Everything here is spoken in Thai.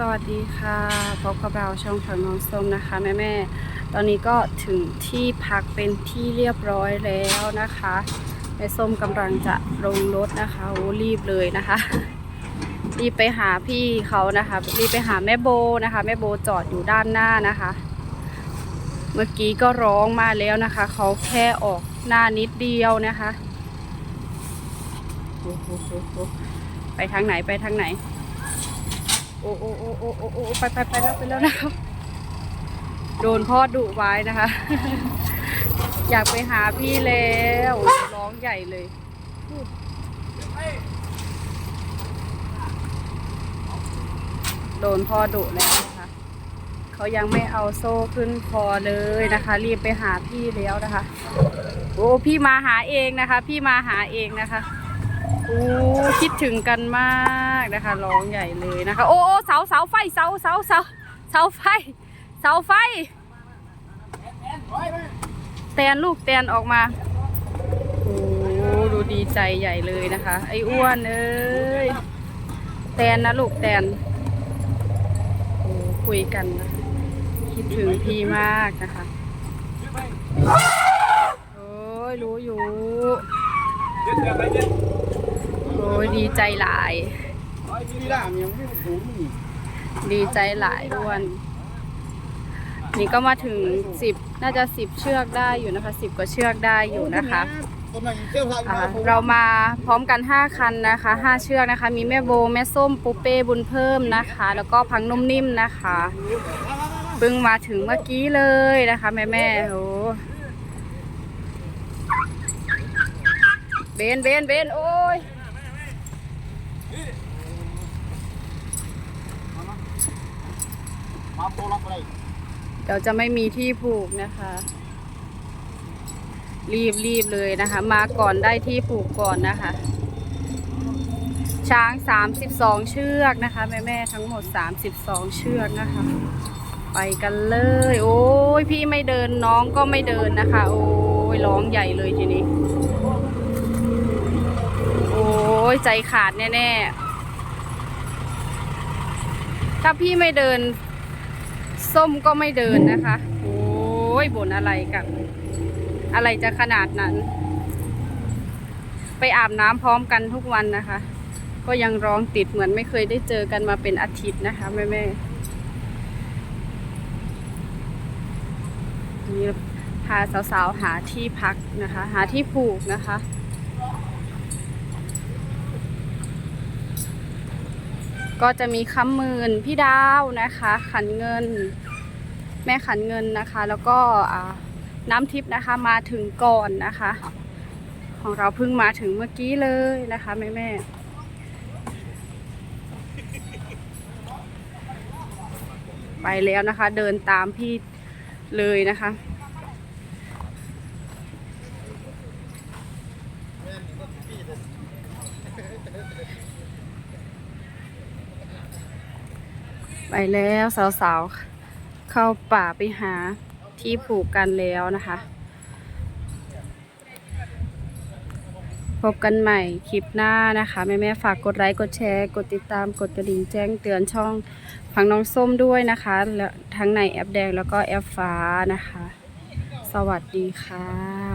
สวัสดีค่ะพบกับเราช่องผักน้องส้มนะคะแม่แม่ตอนนี้ก็ถึงที่พักเป็นที่เรียบร้อยแล้วนะคะแม่ส้มกำลังจะลงรถนะคะโอ้รีบเลยนะคะ รีบไปหาพี่เขานะคะรีบไปหาแม่โบนะคะ แม่โบจอดอยู่ด้านหน้านะคะ เมื่อกี้ก็ร้องมาแล้วนะคะเขาแค่ออกหน้านิดเดียวนะคะโอ้โหไปทางไหนไปทางไหน อ้โอ้โอ้โอ้โอ้โอ้ไปไปไปแล้วไปแล้วนะครับ โดนพ่อดุไว้นะคะ อยากไปหาพี่แล้วร้องใหญ่เลยโดนพ่อดุแล้วนะคะ เขายังไม่เอาโซ่ขึ้นคอเลยนะคะ รีบไปหาพี่แล้วนะคะ โอ้พี่มาหาเองนะคะ พี่มาหาเองนะคะ โอ้คิดถึงกันมากนะคะร้องใหญ่เลยนะคะ โอ้โอ้เสาเสาไฟเสาเสาเสาเสาไฟ เสาไฟแตนลูกแตนออกมาโอ้ดูดีใจใหญ่เลยนะคะ ไอ้อ้วนเอ้ยแตนนะลูกแตนโอ้คุยกันนะคิดถึงพี่มากนะคะโอ้ยรู้อยู่ อ้ยดีใจหลาย ดีใจหลายอ้วน นี่ก็มาถึงสิบน่าจะสิบเชือกได้อยู่นะคะสิบกว่าเชือกได้อยู่นะคะอ่าเรามาพร้อมกัน 5 คันนะคะ5เชือกนะคะ มีแม่โบแม่ส้มปูเป้บุญเพิ่มนะคะ แล้วก็พังนุ่มนิ่มนะคะเพิ่งมาถึงเมื่อกี้เลยนะคะ แม่แม่ๆโอ้เบนเบนเบนโอ้ย เดี๋ยวจะไม่มีที่ผูกนะคะ รีบรีบเลยนะคะ มาก่อนได้ที่ผูกก่อนนะคะ ช้าง 32 เชือกนะคะ แม่แม่ทั้งหมด 32 เชือกนะคะ ไปกันเลย โอ้ยพี่ไม่เดินน้องก็ไม่เดินนะคะ โอ้ยร้องใหญ่เลยทีนี้ โอ้ยใจขาดแน่ๆถ้าพี่ไม่เดิน ส้มก็ไม่เดินนะคะ โอ้ยบ่นอะไรกัน อะไรจะขนาดนั้น ไปอาบน้ำพร้อมกันทุกวันนะคะ ก็ยังร้องติดเหมือนไม่เคยได้เจอกันมาเป็นอาทิตย์นะคะแม่แม่นี่พาสาวๆหาที่พักนะคะ หาที่ผูกนะคะ ก็จะมีคำมื่นพี่ดาวนะคะ ขันเงิน แม่ขันเงินนะคะ แล้วก็น้ำทิพย์นะคะมาถึงก่อนนะคะ ของเราเพิ่งมาถึงเมื่อกี้เลยนะคะแม่แม่ไปแล้วนะคะ เดินตามพี่เลยนะคะ ไปแล้วสาวๆ เข้าป่าไปหาที่ผูกกันแล้วนะคะ พบกันใหม่คลิปหน้านะคะ แม่ๆฝากกดไลค์กดแชร์ กดติดตามกดกระดิ่งแจ้งเตือนช่องพังน้องส้มด้วยนะคะและทั้งในแอปแดงแล้วก็แอปฟ้านะคะ สวัสดีค่ะ